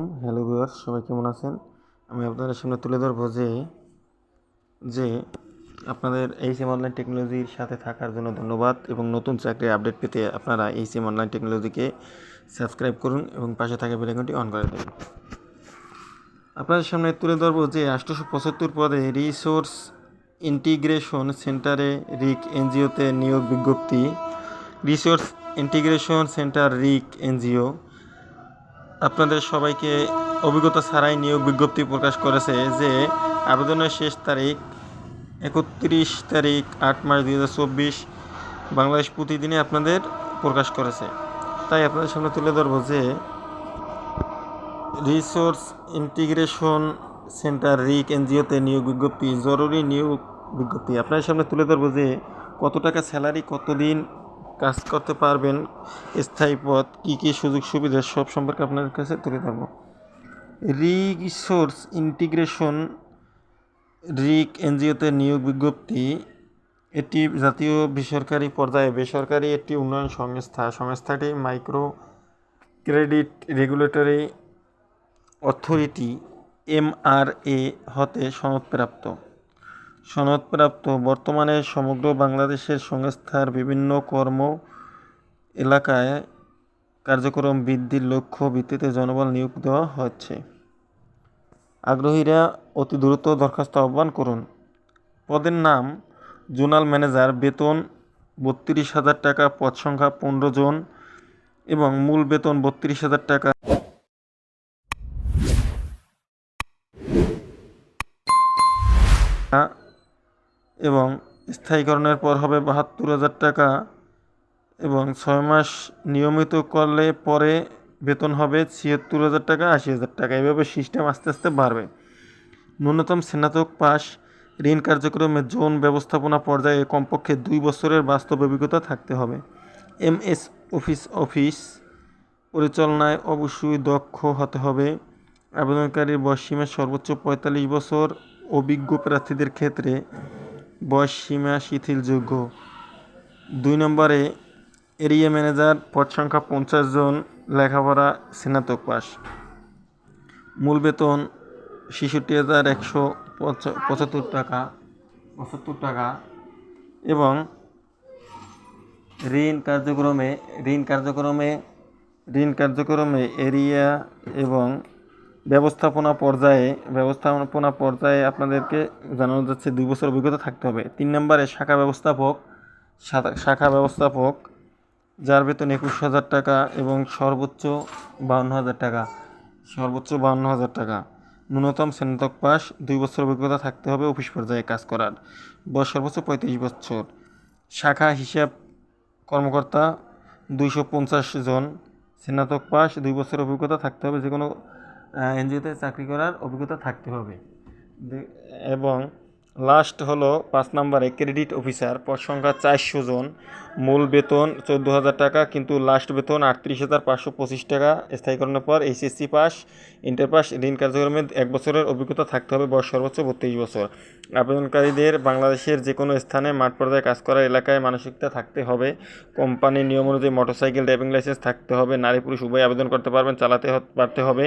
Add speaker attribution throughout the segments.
Speaker 1: Hello viewers, সবাই কেমন আছেন? আমি আপনাদের সামনে তুলে ধরবো যে যে আপনাদের এইচএম অনলাইন টেকনোলজির সাথে থাকার জন্য ধন্যবাদ এবং নতুন চাকরির আপডেট পেতে আপনারা এইচএম অনলাইন টেকনোলজিকে সাবস্ক্রাইব করুন এবং পাশে থাকা বেলাইকনটি অন করে দেবেন আপনাদের সামনে তুলে ধরবো যে আটশোশো পঁচাত্তর পদে রিসোর্স ইন্টিগ্রেশন সেন্টারে রিক এনজিওতে নিয়োগ বিজ্ঞপ্তি। Resource integration centre RIC NGO. আপনাদের সবাইকে অভিজ্ঞতা ছাড়াই নিয়োগ বিজ্ঞপ্তি প্রকাশ করেছে যে আবেদনের শেষ তারিখ একত্রিশ তারিখ আট মার্চ দুই হাজার চব্বিশ বাংলাদেশ প্রতিদিনে আপনাদের প্রকাশ করেছে। তাই আপনাদের সামনে তুলে ধরবো যে রিসোর্স ইন্টিগ্রেশন সেন্টার রিক এনজিওতে নিয়োগ বিজ্ঞপ্তি, জরুরি নিয়োগ বিজ্ঞপ্তি। আপনাদের সামনে তুলে ধরবো যে কত টাকা স্যালারি কতদিন কাজ করতে পারবেন, স্থায়ী পদ কী কী সুযোগ সুবিধা সব সম্পর্কে আপনাদের কাছে তুলে ধরবো। রিসোর্স ইন্টিগ্রেশন রিক এনজিওতে নিয়োগ বিজ্ঞপ্তি, এটি জাতীয় বেসরকারি পর্যায়ে বেসরকারি একটি উন্নয়ন সংস্থা। সংস্থাটি micro credit regulatory authority, MRA হতে সনদপ্রাপ্ত। সনদপ্রাপ্ত। বর্তমানে সমগ্র বাংলাদেশের সংস্থার বিভিন্ন কর্ম এলাকায় কার্যক্রম বৃদ্ধির লক্ষ্য ভিত্তিতে জনবল নিয়োগ দেওয়া হচ্ছে। আগ্রহীরা অতি দ্রুত দরখাস্ত আহ্বান করুন। পদের নাম জোনাল ম্যানেজার, বেতন বত্রিশ হাজার টাকা, পদ সংখ্যা পনেরো জন এবং মূল বেতন বত্রিশ হাজার টাকা। এবং স্থায়ীকরণের পর হবে বাহাত্তর হাজার টাকা এবং ছয় মাস নিয়মিত করলে পরে বেতন হবে ছিয়াত্তর হাজার টাকা, আশি হাজার টাকা। এভাবে সিস্টেম আস্তে আস্তে বাড়বে। ন্যূনতম স্নাতক পাস ঋণ কার্যক্রমে জোন ব্যবস্থাপনা পর্যায়ে কমপক্ষে দুই বছরের বাস্তব অভিজ্ঞতা থাকতে হবে। এম এস অফিস অফিস পরিচালনায় অবশ্যই দক্ষ হতে হবে। আবেদনকারীর বয়সসীমা সর্বোচ্চ পঁয়তাল্লিশ বছর। অভিজ্ঞ প্রার্থীদের ক্ষেত্রে বয়সসীমা শিথিলযোগ্য। দুই নম্বরে, এরিয়া ম্যানেজার পদ সংখ্যা পঞ্চাশ জন, লেখাপড়া স্নাতক পাস। মূল বেতন ছেষট্টি হাজার একশো পঁচাত্তর টাকা পঁচাত্তর টাকা এবং ঋণ কার্যক্রমে ঋণ কার্যক্রমে ঋণ কার্যক্রমে এরিয়া এবং ব্যবস্থাপনা পর্যায়ে ব্যবস্থাপনা পর্যায়ে আপনাদেরকে জানানো যাচ্ছে দুই বছর অভিজ্ঞতা থাকতে হবে। তিন নম্বরে শাখা ব্যবস্থাপক শাখা ব্যবস্থাপক, যার বেতন একুশ হাজার টাকা এবং সর্বোচ্চ বাউন্ন হাজার টাকা। সর্বোচ্চ বাউন্ন হাজার টাকা। ন্যূনতম স্নাতক পাস, দুই বছর অভিজ্ঞতা থাকতে হবে অফিস পর্যায়ে কাজ করার। বয়স সর্বোচ্চ পঁয়ত্রিশ বছর। শাখা হিসাব কর্মকর্তা, দুইশো পঞ্চাশ জন। স্নাতক পাস, দুই বছর অভিজ্ঞতা থাকতে হবে যে কোনো এনজিওতে চাকরি করার অভিজ্ঞতা থাকতে হবে। এবং লাস্ট হলো পাঁচ নম্বরে ক্রেডিট অফিসার পদ সংখ্যা চারশো জন। মূল বেতন চোদ্দ হাজার টাকা, কিন্তু লাস্ট বেতন আটত্রিশ হাজার পাঁচশো পঁচিশ টাকা। স্থায়ীকরণের পর এইচএসসি পাস ইন্টার পাস ঋণ কার্যক্রমে এক বছরের অভিজ্ঞতা থাকতে হবে, বয়স সর্বোচ্চ বত্রিশ বছর। আবেদনকারীদের বাংলাদেশের যে কোনো স্থানে মাঠ পর্যায়ে কাজ করার এলাকায় মানসিকতা থাকতে হবে। কোম্পানির নিয়ম অনুযায়ী মোটরসাইকেল ড্রাইভিং লাইসেন্স থাকতে হবে। নারী পুরুষ উভয় আবেদন করতে পারবেন, চালাতে পারতে হবে।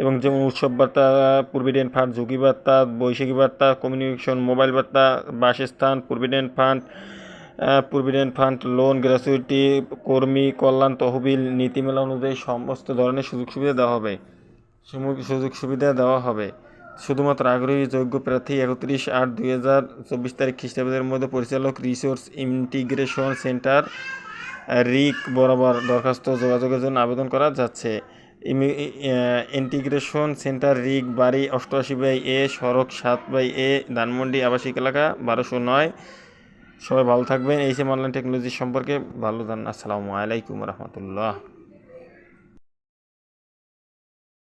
Speaker 1: এবং যেমন উৎসব বার্তা প্রভিডেন্ট ফান্ড ঝুঁকি বার্তা বৈশাখী বার্তা কমিউনিকেশন মোবাইল ভাতা বাসস্থান, provident fund provident fund, loan gratuity কর্মী, কল্যাণ, তহবিল, নীতিমেলা অনুযায়ী সমস্ত ধরনের সুযোগ সুবিধা দেওয়া হবে। সুযোগ সুবিধা দেওয়া হবে। শুধুমাত্র আগ্রহী, যোগ্য প্রার্থী একত্রিশ আট দুই হাজার চব্বিশ তারিখ খ্রিস্টাব্দের মধ্যে পরিচালক রিসোর্স ইন্টিগ্রেশন সেন্টার, রিক বরাবর দরখাস্ত যোগাযোগের জন্য আবেদন করা যাচ্ছে। ইন্টিগ্রেশন সেন্টার রিগ বাড়ি অষ্টআশি বাই এ, সড়ক সাত বাই এ, ধানমন্ডি আবাসিক এলাকা বারোশো নয়। সবাই ভালো থাকবেন। এই সে অনলাইন টেকনোলজি সম্পর্কে ভালো জান। আসসালামু আলাইকুম রহমতুল্লাহ।